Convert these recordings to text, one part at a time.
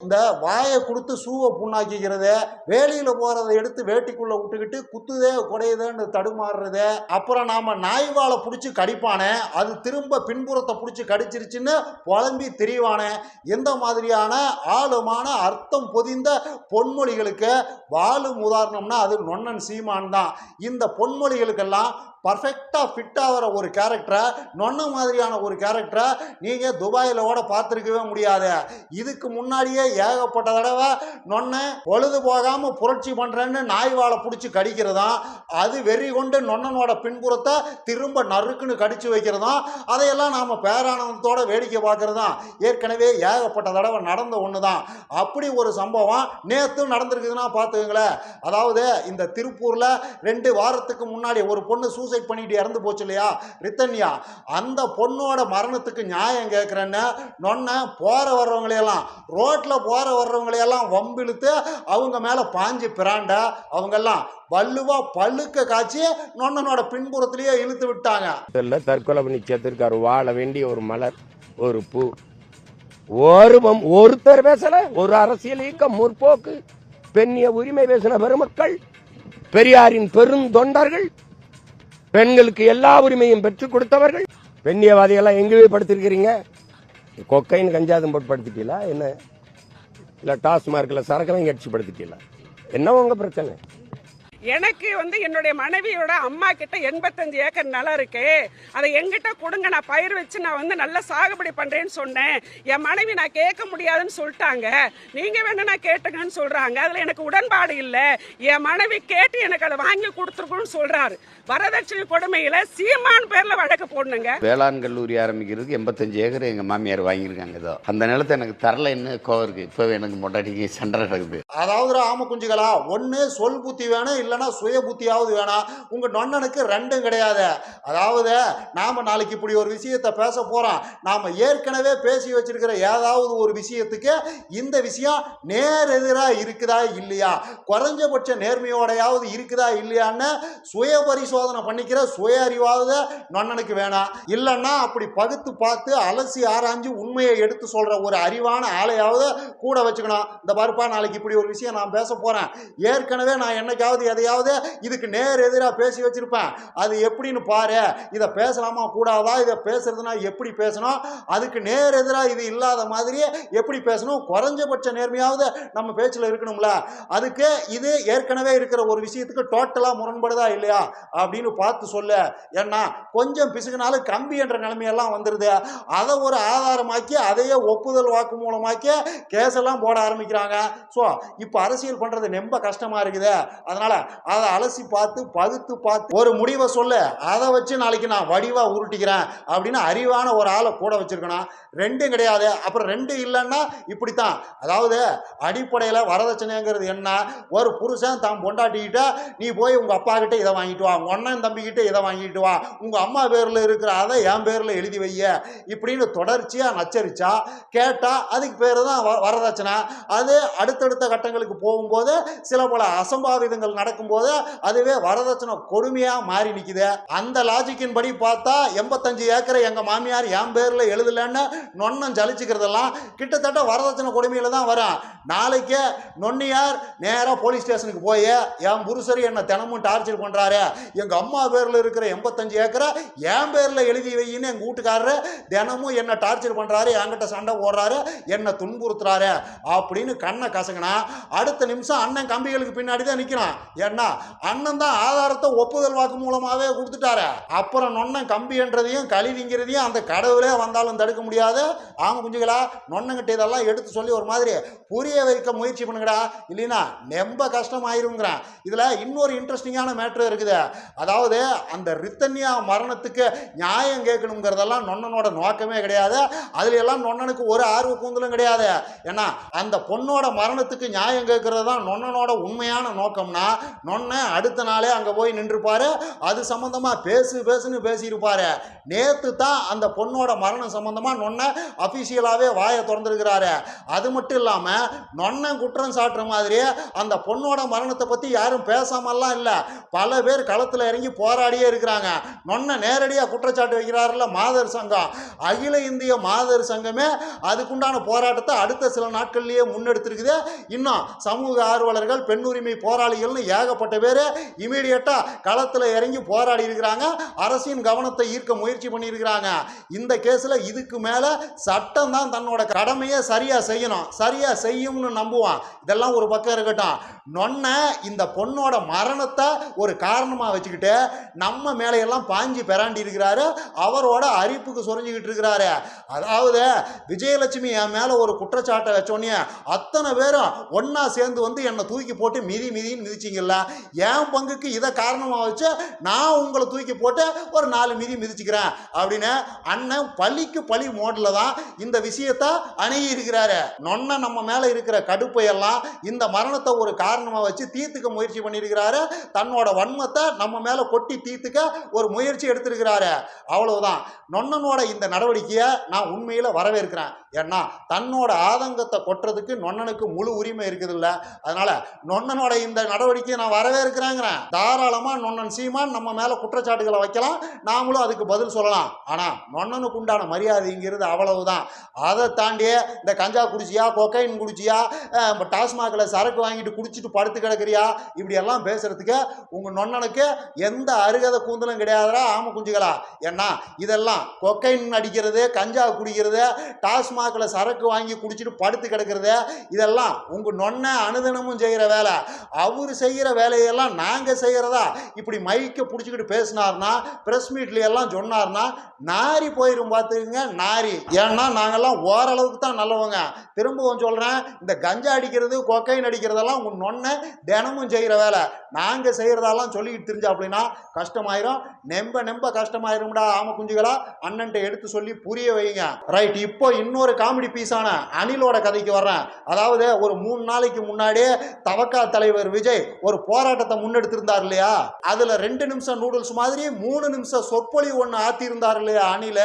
இந்த வாயை கொடுத்து சூவை புண்ணாக்கிக்கிறது வேலையில் போகிறத எடுத்து வேட்டிக்குள்ளே விட்டுக்கிட்டு குத்துதே குடையுதேன்னு தடுமாறுறது அப்புறம் நாம் நாய் வாழை பிடிச்சி கடிப்பானே அது திரும்ப பின்புறத்தை பிடிச்சி கடிச்சிருச்சுன்னு புலம்பி தெரிவானே. இந்த மாதிரியான ஆழமான அர்த்தம் பொதிந்த பொன்மொழிகளுக்கு வாழும் உதாரணம்னா அது நொன்னன் சீமான் தான். இந்த பொன்மொழிகளுக்கெல்லாம் பர்ஃபெக்டாக ஃபிட் ஆகிற ஒரு கேரக்டரை நொன்ன மாதிரியான ஒரு கேரக்டரை நீங்கள் துபாயில் கூட பார்த்துருக்கவே முடியாது. இதுக்கு முன்னாடியே ஏகப்பட்ட தடவை நொன்ன பொழுது போகாமல் புரட்சி பண்ணுறேன்னு நாய் வாழை பிடிச்சி கடிக்கிறதும். அது வெறி கொண்டு நொன்னனோட பின்புறத்தை திரும்ப நறுக்குன்னு கடிச்சு வைக்கிறதும். அதையெல்லாம் நாம் பேரானந்தத்தோட வேடிக்கை பார்க்குறதும். ஏற்கனவே ஏகப்பட்ட தடவை நடந்த ஒன்று தான் அப்படி ஒரு சம்பவம் நேற்று நடந்திருக்குதுன்னா பார்த்துக்கங்களேன். அதாவது இந்த திருப்பூரில் ரெண்டு வாரத்துக்கு முன்னாடி ஒரு பொண்ணு சூசைட் பண்ணிட்டு இறந்து போச்சு இல்லையா? ரித்தன்யா அந்த பொண்ணோட மரணத்துக்கு நியாயம் கேட்குறேன்னு நொன்ன போகிற வர்றவங்களையெல்லாம் ரோட்டில் போகிற வர்றவங்களையெல்லாம் வம்பிழுத்து அவங்க மேலே பாஞ்சு பிராண்ட அவங்கெல்லாம் வள்ளுவா பழுக்க காய்ச்சி நொன்னனோட பின்புறத்திலேயே இழுத்து விட்டாங்க. இல்லை தற்கொலை பண்ணி சேர்த்துருக்காரு வாழ வேண்டிய ஒரு மலர் ஒரு பூ. ஒரு ஒருத்தர் பேசல. ஒரு அரசியல் இயக்கம் முற்போக்கு. பெண்ணிய உரிமை பேசின பெருமக்கள் பெரியாரின் பெருந்தொண்டர்கள் பெண்களுக்கு எல்லா உரிமையும் பெற்றுக் கொடுத்தவர்கள். பெண்ணியவாதிகளாக எங்கேயே படுத்திருக்கிறீங்க? கொக்கைன்னு கஞ்சாதம் போட்டு படுத்திட்டீங்களா? என்ன? இல்லை டாஸ்மார்க்கில் சரக்கெல்லாம் வாங்கி படுத்திட்டீங்களா? என்ன உங்கள் பிரச்சனை. எனக்கு வந்து என்னுடைய மனைவியோட அம்மா கிட்ட எண்பத்தஞ்சு ஏக்கர் நிலம் இருக்கு. அதை எங்கிட்ட கொடுங்க நான் பயிர் வச்சு நான் வந்து நல்லா சாகுபடி பண்றேன்னு சொன்னேன். என் மனைவி நான் கேட்க முடியாதுன்னு சொல்லிட்டாங்க. நீங்க வேணா நான் கேட்டுங்கன்னு சொல்றாங்க. அதுல எனக்கு உடன்பாடு இல்லை. என் மனைவி கேட்டு எனக்கு அதை வாங்கி கொடுத்துருக்குன்னு சொல்றாரு. வரதட்சணை கொடுமையில சீமான் பேர்ல வழக்கு போடணுங்க. வேளாண் கல்லூரி ஆரம்பிக்கிறதுக்கு எண்பத்தஞ்சு ஏக்கர் எங்கள் மாமியார் வாங்கியிருக்காங்க ஏதோ அந்த நிலத்தை எனக்கு தரலைன்னு கோவம் இருக்கு. இப்போ எனக்கு மொட்டாட்டிக்கு சண்டை நடக்குது. அதாவது ஆம குஞ்சுகளா? ஒன்று சொல் புத்தி வேணும் இல்லைன்னா சுய புத்தியாவது வேணாம் உங்கள் நொண்ணனுக்கு ரெண்டும் கிடையாது. அதாவது நாம் நாளைக்கு இப்படி ஒரு விஷயத்தை பேச போகிறோம் நாம் ஏற்கனவே பேசி வச்சிருக்கிற ஏதாவது ஒரு விஷயத்துக்கு இந்த விஷயம் நேர் எதிராக இருக்குதா இல்லையா? குறைஞ்சபட்ச நேர்மையோடையாவது இருக்குதா இல்லையான்னு சுய பரிசோதனை பண்ணிக்கிற சுய அறிவாவது நொண்ணனுக்கு வேணாம் இல்லைன்னா அப்படி பகுத்து பார்த்து அலசி ஆராய்ஞ்சு உண்மையை எடுத்து சொல்கிற ஒரு அறிவான ஆளையாவது கூட வச்சுக்கணும். இந்த பருப்பா நாளைக்கு இப்படி ஒரு விஷயம் நான் பேச போகிறேன் ஏற்கனவே நான் என்னைக்காவது எதையாவது இதுக்கு நேர் எதிராக பேசி வச்சிருப்பேன். அது எப்படின்னு பாரு. இதை பேசலாமா? கூடாதா? இதை பேசுறதுனா எப்படி பேசணும்? அதுக்கு நேர் எதிராக இது இல்லாத மாதிரியே எப்படி பேசணும்? குறைஞ்சபட்ச நேர்மையாவது நம்ம பேச்சில் இருக்கணும்ல. அதுக்கு இது ஏற்கனவே இருக்கிற ஒரு விஷயத்துக்கு டோட்டலாக முரண்படுதா இல்லையா? அப்படின்னு பார்த்து சொல்லு. ஏன்னா கொஞ்சம் பிசுகுனாலும் கம்பி என்ற நிலைமையெல்லாம் வந்துடுது அதை ஒரு ஆதாரமாக்கி அதையே ஒப்புதல் வாக்கு மூலமாக்கி கேஸெல்லாம் போட ஆரம்பிக்கிறாங்க. ஸோ இப்போ அரசியல் பண்ணுறது ரொம்ப கஷ்டமாக இருக்குது. அதனால் அதை அலசி பார்த்து பகுத்து பார்த்து ஒரு முடிவை சொல்லு அதை வச்சு நாளைக்கு நான் வடிவாக உருட்டிக்கிறேன் அப்படின்னு அறிவான ஒரு ஆளை கூட வச்சிருக்கணும். ரெண்டும் கிடையாது. அப்புறம் ரெண்டு இல்லைன்னா இப்படித்தான். அதாவது அடிப்படையில் வரதட்சணைங்கிறது என்ன? ஒரு புருஷன் தான் பொண்டாட்டிக்கிட்ட நீ போய் உங்கள் அப்பா கிட்டே இதை வாங்கிட்டு வா உங்கள் அண்ணன் தம்பிக்கிட்ட இதை வாங்கிட்டு வா உங்கள் அம்மா பேரில் இருக்கிற அதை என் பேரில் எழுதி வைய இப்படின்னு தொடர்ச்சியாக நச்சரிச்சா கேட்டால் அதுக்கு பேர் தான் வ- வரதட்சணை. அது அடுத்தடுத்த கட்டங்களுக்கு போகும்போது சில பல அசம்பாவிதங்கள் நடக்கும்போது அதுவே வரதட்சணை கொடுமையாக மாறி நிற்குது அந்த லாஜிக்கின் படி பார்த்தா எண்பத்தஞ்சு ஏக்கரை எங்கள் மாமியார் என் பேரில் எழுதலைன்னு நொன்னம் ஜலிச்சுக்கிறதெல்லாம் கிட்டத்தட்ட வரதட்சணை கொடுமையில் தான் வரும் நாளைக்கே நொன்னியார் நேராக போலீஸ் ஸ்டேஷனுக்கு போய் என் புருஷர் என்னை தினமும் டார்ச்சர் பண்ணுறாரு எங்கள் அம்மா பேரில் இருக்கிற எண்பத்தஞ்சு ஏக்கரை என் பேரில் எழுதி வையின்னு எங்கள் வீட்டுக்காரரு தினமும் என்னை டார்ச்சர் பண்ணுறாரு என்கிட்ட சண்டை போடுறாரு என்னை துன்புறுத்துறாரு. அப்படின்னு கண்ணை கசங்கினா அடுத்த நிமிஷம் அண்ணன் கம்பிகளுக்கு பின்னாடி தான் நிற்கிறான் ஏன்னா அண்ணன் தான் ஆதாரத்தை ஒப்புதல் வாக்கு மூலமாகவே கொடுத்துட்டாரு. அப்புறம் நொண்ணன் கம்பின்றதையும் கழிவுங்கிறதையும் அந்த கடவுளே வந்தாலும் தடுக்க முடியாது ஆமா குஞ்சுகளா நொண்ணங்கிட்ட இதெல்லாம் எடுத்து சொல்லி ஒரு மாதிரி புரிய வைக்க முயற்சி பண்ணுங்கடா. இல்லைன்னா ரொம்ப கஷ்டமாயிருங்கிறேன். இதில் இன்னொரு இன்ட்ரெஸ்டிங்கான மேட்ரு இருக்குது. அதாவது அந்த ரித்தன்யா மரணத்துக்கு நியாயம் கேட்கணுங்கிறதெல்லாம் நொண்ணனோட நோக்கமே கிடையாது. அதுல எல்லாம் நொண்ணனுக்கு ஒரு ஆர்வ கூந்தலும் கிடையாது. ஏன்னா அந்த பொண்ணோட மரணத்துக்கு நியாயம் கேட்கறது தான் நொண்ணனோட உண்மையான நோக்கம்னா நொன்ன அடுத்த நாளே அங்கே போய் நின்றுப்பார். அது சம்மந்தமாக பேசு பேசுன்னு பேசியிருப்பார். நேற்று தான் அந்த பொண்ணோட மரணம் சம்மந்தமாக நொன்ன அஃபிஷியலாகவே வாயை திறந்துருக்கிறாரு. அது மட்டும் இல்லாமல் நொன்ன குற்றம் சாட்டுற மாதிரி அந்த பொண்ணோட மரணத்தை பற்றி யாரும் பேசாமல்லாம் இல்லை. பல பேர் களத்தில் இறங்கி போராடியே இருக்கிறாங்க. நொன்ன நேரடியாக குற்றச்சாட்டு வைக்கிறாருல்ல மாதர் சங்கம். அகில இந்திய மாதர் சங்கமே அதுக்குண்டான போராட்டத்தை அடுத்த சில நாட்கள்லேயே முன்னெடுத்திருக்குது. இன்னும் சமூக ஆர்வலர்கள் பெண் உரிமை போராளிகள்னு ஏகப்பட்ட பேர். இமீடியட்டாக களத்தில் இறங்கி போராடி இருக்கிறாங்க. அரசின் கவனத்தை ஈர்க்க முயற்சி பண்ணியிருக்கிறாங்க. இந்த கேஸில் இதுக்கு மேலே சட்டம் தான் தன்னோட கடமையை சரியாக செய்யணும். சரியாக செய்யும்னு நம்புவான். இதெல்லாம் ஒரு பக்கம் இருக்கட்டும். நொன்ன இந்த பொண்ணோட மரணத்தை ஒரு காரணமாக வச்சுக்கிட்டு நம்ம மேலையெல்லாம் பாஞ்சி பெறாண்டி இருக்கிறாரு. அவரோட அரிப்புக்கு சொரிஞ்சுக்கிட்டு இருக்கிறாரு. அதாவது விஜயலட்சுமி என் மேலே ஒரு குற்றச்சாட்டை வச்சோன்னே அத்தனை பேரும் ஒன்றா சேர்ந்து வந்து என்னை தூக்கி போட்டு மிதி மிதின்னு மிதிச்சிங்கல்ல. என் பங்குக்கு இதை காரணமாக வச்சு நான் உங்களை தூக்கி போட்டு ஒரு நாலு மிதி மிதிச்சுக்கிறேன் அப்படின்னு அண்ணன் பழிக்கு பழி மோடில் தான் இந்த விஷயத்தை அணுகி இருக்கிறாரு. நொன்ன நம்ம மேலே இருக்கிற கடுப்பையெல்லாம் இந்த மரணத்தை ஒரு காரணமாக வச்சு தீர்த்துக்க முயற்சி பண்ணியிருக்கிறாரு. தன்னோட வன்மத்தை நம்ம மேலே கொட்டி தீர்த்துக்க ஒரு முயற்சி எடுத்திருக்கிறாரு. அவ்வளவுதான். நொன்னனோட இந்த நடவடிக்கையை நான் உண்மையில் வரவேற்கிறேன். ஏன்னா தன்னோட ஆதங்கத்தை கொட்டுறதுக்கு நொன்னனுக்கு முழு உரிமை இருக்குதுல்ல. அதனால நொன்னனோட இந்த நடவடிக்கையை நான் வரவேற்கிறேங்கிறேன் தாராளமா நொன்னன் சீமான் நம்ம மேல குற்றச்சாட்டுகளை வைக்கலாம். நாமளும் அதுக்கு பதில் சொல்லலாம். ஆனா நொன்னனுக்கு உண்டான மரியாதைங்கிறது அவ்வளவுதான். அதை தாண்டியே இந்த கஞ்சா குடிச்சியா கொக்கைன் குடிச்சியா டாஸ்மாகில் சரக்கு வாங்கிட்டு குடிச்சிட்டு படுத்து கிடக்குறியா இப்படி எல்லாம் பேசுறதுக்கு உங்க நொன்னனுக்கு எந்த அருகதை கூந்தலும் கிடையாதுடா ஆம குஞ்சுகளா? ஏன்னா இதெல்லாம் கொக்கைன் அடிக்கிறது கஞ்சா குடிக்கிறது டாஸ்மாகில் சரக்கு வாங்கி குடிச்சிட்டு படுத்து கிடக்கிறது இதெல்லாம் உங்க நொன்ன அனுதினமும் செய்கிற வேலை. அவர் செய்கிற வேலையெல்லாம் நாங்கள் செய்கிறதா இப்படி மைக்கை பிடிச்சிக்கிட்டு பேசினார்னா ப்ரெஸ் மீட்லையெல்லாம் எல்லாம் சொன்னார்னா நாரி போயிடும் பார்த்துக்குங்க நாரி. ஏன்னா நாங்கள்லாம் ஓரளவுக்கு தான் நல்லவங்க. திரும்பவும் சொல்கிறேன் இந்த கஞ்சா அடிக்கிறது கொக்கைன் அடிக்கிறதெல்லாம் உங்கள் நொன்னை தினமும் செய்கிற வேலை. நாங்கள் செய்கிறதெல்லாம் சொல்லிக்கிட்டு தெரிஞ்சா அப்படின்னா கஷ்டமாயிரும். நெம்ப நெம்ப கஷ்டமாயிரும்டா ஆம குஞ்சுகளா. அண்ணன்ட்ட எடுத்து சொல்லி புரிய வைங்க. ரைட் இப்போ இன்னொரு காமெடி பீஸான அனிலோட கதைக்கு வர்றேன். அதாவது ஒரு மூணு நாளைக்கு முன்னாடியே தவக்கா தலைவர் விஜய் ஒரு போராட்டத்தை முன்னெடுத்திருந்தார் இல்லையா? அதுல ரெண்டு நிமிஷம் நூடுல்ஸ் மாதிரி மூணு நிமிஷம் சொற்பொழி ஒன்று ஆத்திருந்தார் இல்லையா அணில?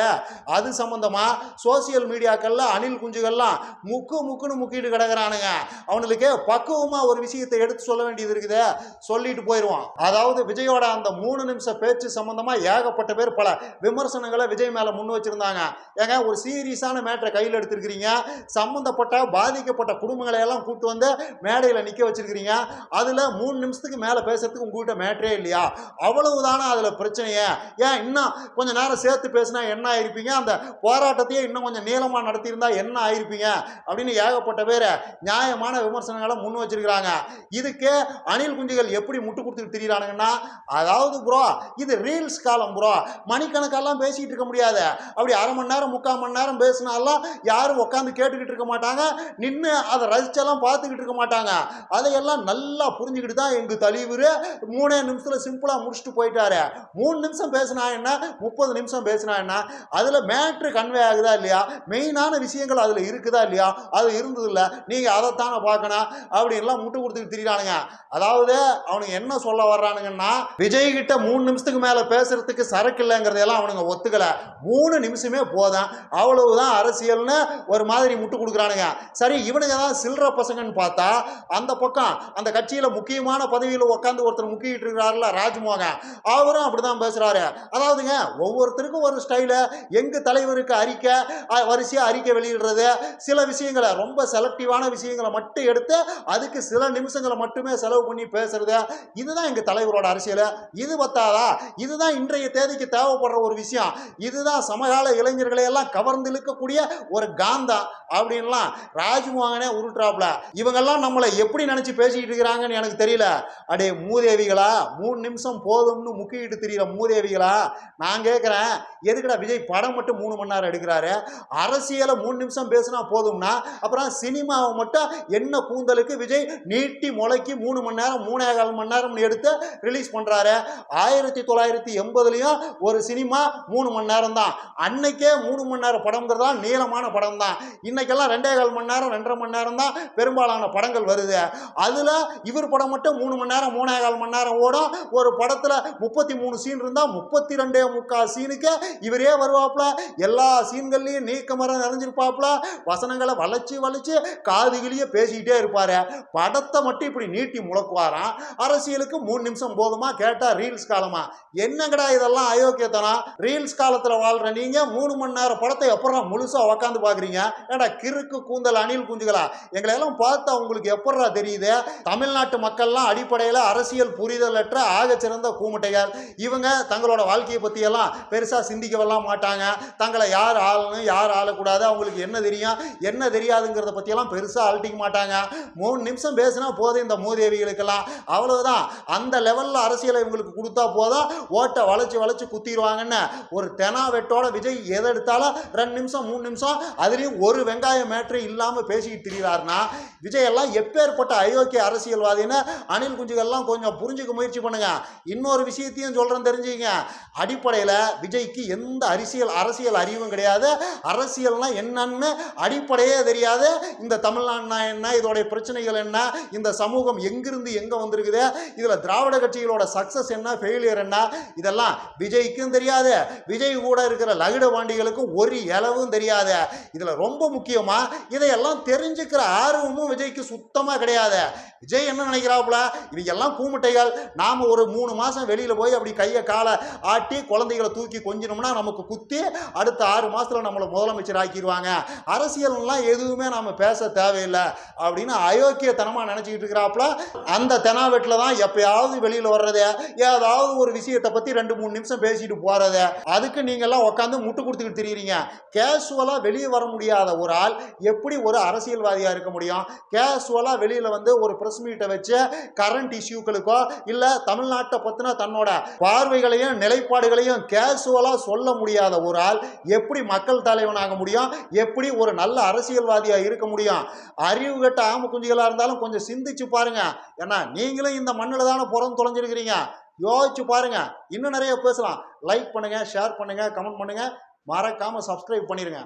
அது சம்பந்தமா சோசியல் மீடியாக்கள்ல அணில் குஞ்சுகள்லாம் முக்கு முக்குன்னு முக்கிட்டு கிடக்குறானுங்க. அவனுக்கு பக்குவமா ஒரு விஷயத்தை எடுத்து சொல்ல வேண்டியது இருக்குது. சொல்லிட்டு போயிடுவான் அதாவது விஜயோட அந்த மூணு நிமிஷம் பேச்சு சம்பந்தமா ஏகப்பட்ட பேர் பல விமர்சனங்களை விஜய் மேல முன் வச்சிருந்தாங்க. ஏங்க ஒரு சீரியஸான மேட்டரை கையில் எடுத்திருக்கிறீங்க. சம்மந்தப்பட்ட பாதிக்கப்பட்ட குடும்பங்களை எல்லாம் கூப்பிட்டு வந்து மேடையில் நிற்க வச்சிருக்கிறீங்க. அதில் மூணு நிமிஷத்துக்கு மேலே பேசுறதுக்கு உங்ககிட்ட மேட்டரே இல்லையா? அவ்வளவு தானே அதில் பிரச்சனையே? ஏன் இன்னும் கொஞ்சம் நேரம் சேர்த்து பேசினா என்ன ஆயிருப்பீங்க? அந்த போராட்டத்தையே இன்னும் கொஞ்சம் நீளமாக நடத்தியிருந்தா என்ன ஆயிருப்பீங்க? அப்படின்னு ஏகப்பட்ட பேர் நியாயமான விமர்சனங்களை முன் வச்சிருக்கிறாங்க. இதுக்கு அணில் குஞ்சுகள் எப்படி முட்டு கொடுத்துட்டு திரியிறானுங்கன்னா அதாவது ப்ரோ இது ரீல்ஸ் காலம் ப்ரோ மணிக்கணக்கெல்லாம் பேசிக்கிட்டு இருக்க முடியாது. அப்படி அரை மணி நேரம் முக்கால் மணி நேரம் பேசினாலாம் யாரும் உட்காந்து கேட்டுக்கிட்டு இருக்க மாட்டாங்க. நின்று அதை ரசிச்செல்லாம் பார்த்துக்கிட்டு இருக்க மாட்டாங்க. அதையெல்லாம் நல்லா புரிஞ்சுக்கிட்டு தான் எங்கள் தலைவர் மூணே நிமிஷத்தில் சிம்பிளாக முடிச்சுட்டு போயிட்டாரு. மூணு நிமிஷம் பேசினா என்ன? முப்பது நிமிஷம் பேசினா என்ன? அதில் மேட்ரு கன்வே ஆகுதா இல்லையா? மெயினான விஷயங்கள் அதில் இருக்குதா இல்லையா? அது இருந்தது இல்லை நீங்கள் அதைத்தானே பார்க்கணும். அப்படின்லாம் முட்டு கொடுத்துட்டு திரியிறானுங்க. அதாவது அவனுங்க என்ன சொல்ல வர்றானுங்கன்னா விஜய் கிட்ட மூணு நிமிஷத்துக்கு மேலே பேசுறதுக்கு சரக்கு இல்லைங்கிறதெல்லாம் அவனுங்க ஒத்துக்கலை. மூணு நிமிஷமே போதும். அவ்வளவுதான் அரசியல்னு ஒரு மாதிரி முட்டு கொடுக்குறானுங்க. சரி இவனுங்க தான் சில்லற பசங்கன்னு பார்த்தா அந்த பக்கம் அந்த கட்சியில் முக்கியமான பதவியில் உட்காந்து ஒருத்தர் முக்கிட்டு இருக்கிறாருல ராஜ்மோகன். அவரும் அப்படிதான் பேசுறாரு. அதாவதுங்க ஒவ்வொருத்தருக்கும் ஒரு ஸ்டைலு எங்க தலைவருக்கு அறிக்கை வரிசையாக வரிசையா அறிக்கை வெளியிடுறது. சில விஷயங்களை ரொம்ப செலக்டிவான விஷயங்களை மட்டும் எடுத்து அதுக்கு சில நிமிஷங்களை மட்டுமே செலவு பண்ணி பேசுறது. இதுதான் எங்க தலைவரோட அரசியல். இது பத்தாதா? இதுதான் இன்றைய தேதிக்கு தேவைப்படுற ஒரு விஷயம். இதுதான் சமகால இளைஞர்களை எல்லாம் கவர்ந்து இழுக்கக்கூடிய ஒரு காந்தம் அப்படின்லாம் ராஜ்மோகனே உருட்டுறாப்ல இவங்கெல்லாம் நம்மளை எப்படி நினைச்சு பேசிக்கிட்டு இருக்கிறாங்கன்னு எனக்கு தெரியல. அடே மூதேவிகளா மூணு நிமிஷம் போதும்னு முக்கிட்டு தெரியுற மூதேவிகளா? நான் கேட்குறேன் எதுக்குடா விஜய் படம் மட்டும் மூணு மணி நேரம் எடுக்கிறாரு? அரசியலை மூணு நிமிஷம் பேசினா போதும்னா? அப்புறம் சினிமாவை மட்டும் என்ன கூந்தலுக்கு விஜய் நீட்டி முளைக்கி மூணு மணி நேரம் மூணே கால் மணி நேரம்னு எடுத்து ரிலீஸ் பண்ணுறாரு ஆயிரத்தி தொள்ளாயிரத்தி எண்பதுலேயும் ஒரு சினிமா மூணு மணி நேரம் தான். அன்னைக்கே மூணு மணி நேரம் படம்ங்கிறது தான் நீளமான படம் தான். இன்னைக்கெல்லாம் ரெண்டே கால் மணி நேரம் ரெண்டரை மணி நேரம் தான் பெரும்பாலான படங்கள் வருது. அதில் இவர் படம் மட்டும் மூணு மணி நேரம் மூணே கால் மணி நேரம் ஓடும். ஒரு படத்தில் முப்பத்தி மூணு சீன் இருந்தால் முப்பத்தி ரெண்டே முக்கால் சீனுக்கு இவரே வருவாப்புல. எல்லா சீன்கள்லையும் நீக்கமரம் நிறைஞ்சிருப்பாப்புல. வசனங்களை வளைச்சு வளைச்சு காதுகிலேயே பேசிக்கிட்டே இருப்பார். படத்தை மட்டும் இப்படி நீட்டி முழக்குவாராம். அரசியலுக்கு மூணு நிமிஷம் போதுமா? கேட்டால் ரீல்ஸ் காலமா? என்னங்கடா இதெல்லாம் அயோக்கியத்தனம்? ரீல்ஸ் காலத்தில் வாழ்ற நீங்க மூணு மணி நேரம் படத்தை எப்பறம் முழுசாக உக்காந்து பார்க்குறீங்க ஏடா கிறுக்கு கூந்தல் அணில் குஞ்சுகளா? எங்களை எல்லாம் பார்த்தா உங்களுக்கு எப்படா தெரியுது? தமிழ்நாட்டு மக்கள்லாம் அடிப்படையில் அரசியல் புரிதலற்ற ஆகச்சிறந்த கூமுட்டைகள். இவங்க தங்களோட வாழ்க்கையை பற்றியெல்லாம் பெருசாக சிந்திக்கவெல்லாம் மாட்டாங்க. தங்களை யார் ஆளணும் யார் ஆளக்கூடாது அவங்களுக்கு என்ன தெரியும் என்ன தெரியாதுங்கிறத பற்றியெல்லாம் பெருசாக அழட்டிக்க மாட்டாங்க. மூணு நிமிஷம் பேசினா போதும் இந்த மூதேவிகளுக்கெல்லாம். அவ்வளோதான் அந்த லெவலில் அரசியலை இவங்களுக்கு கொடுத்தா போதும். ஓட்டை வளைச்சி வளைச்சி குத்திடுவாங்கன்னு ஒரு தெனா வெட்டோட விஜய் எதை எடுத்தாலும் ரெண்டு நிமிஷம் மூணு நிமிஷம் அதுலேயும் ஒரு வெங்காய மேட்ரு இல்லாமல் பேசிக்கிட்டு திரிகிறாருன்னா விஜய் எல்லாம் எப்பேற்பட்ட அயோக்கிய அரசியல்வாதின்னு அணில் குஞ்சுகள்லாம் கொஞ்சம் புரிஞ்சுக்க முயற்சி பண்ணுங்க. இன்னொரு விஷயத்தையும் சொல்கிறேன் தெரிஞ்சுங்க அடிப்படையில் விஜய்க்கு எந்த அரசியல் அரசியல் அறிவும் கிடையாது. அரசியல்னா என்னன்னு அடிப்படையே தெரியாது. இந்த தமிழ்நாடுனா என்ன இதோடைய பிரச்சனைகள் என்ன இந்த சமூகம் எங்கிருந்து எங்கே வந்திருக்குது இதில் திராவிட கட்சிகளோட சக்ஸஸ் என்ன ஃபெயிலியர் என்ன இதெல்லாம் விஜய்க்கும் தெரியாது. விஜய் கூட இருக்கிற லகுட பாண்டிகளுக்கும் ஒரு இலவும் தெரியாது. இதில் ரொம்ப முக்கியமாக இதையெல்லாம் தெரிஞ்சுக்கிற ஆர்வமும் விஜய்க்கு சுத்தமாக கிடையாது. விஜய் என்ன நினைக்கிறாப்புல? இவங்க எல்லாம் கூமுட்டைகள் நாம் ஒரு மூணு மாதம் வெளியில் போய் அப்படி கையை காலை ஆட்டி குழந்தைகளை தூக்கி கொஞ்சினோம்னா நமக்கு குத்தி அடுத்த ஆறு மாதத்தில் நம்மளை முதலமைச்சர் ஆக்கிடுவாங்க அரசியல்லாம் எதுவுமே நம்ம பேச தேவையில்லை அப்படின்னு அயோக்கியத்தனமாக நினச்சிக்கிட்டு இருக்கிறாப்புல அந்த தெனாவெட்டில் தான் எப்பயாவது வெளியில் வர்றது ஏதாவது ஒரு விஷயத்தை பற்றி ரெண்டு மூணு நிமிஷம் பேசிட்டு போகிறதே அதுக்கு நீங்கள்லாம் உட்காந்து முட்டு கொடுத்துக்கிட்டு தெரியுறீங்க. கேஷுவலாக வெளியே வர முடியாத ஒரு ஆள் எப்படி ஒரு அரசியல்வாதியாக இருக்க முடியும்? கேஷுவலாக வெளியில் வந்து ஒரு ப்ரெஸ் மீட்டை வச்சு கரண்ட் இஷ்யூக்களுக்கோ இல்லை தமிழ்நாட்டை பற்றின தன்னோட பார்வைகளையும் நிலைப்பாடுகளையும் கேஷுவலாக சொல்ல முடியாத ஒரு ஆள் எப்படி மக்கள் தலைவனாக முடியும்? எப்படி ஒரு நல்ல அரசியல்வாதியாக இருக்க முடியும்? அறிவு கட்ட ஆம குஞ்சுகளாக இருந்தாலும் கொஞ்சம் சிந்திச்சு பாருங்க. ஏன்னா நீங்களும் இந்த மண்ணில் தானே புறம் தொலைஞ்சிருக்கிறீங்க. யோசிச்சு பாருங்க. இன்னும் நிறைய பேசலாம். லைக் பண்ணுங்க ஷேர் பண்ணுங்க கமெண்ட் பண்ணுங்க. மறக்காம சப்ஸ்கிரைப் பண்ணிருங்க.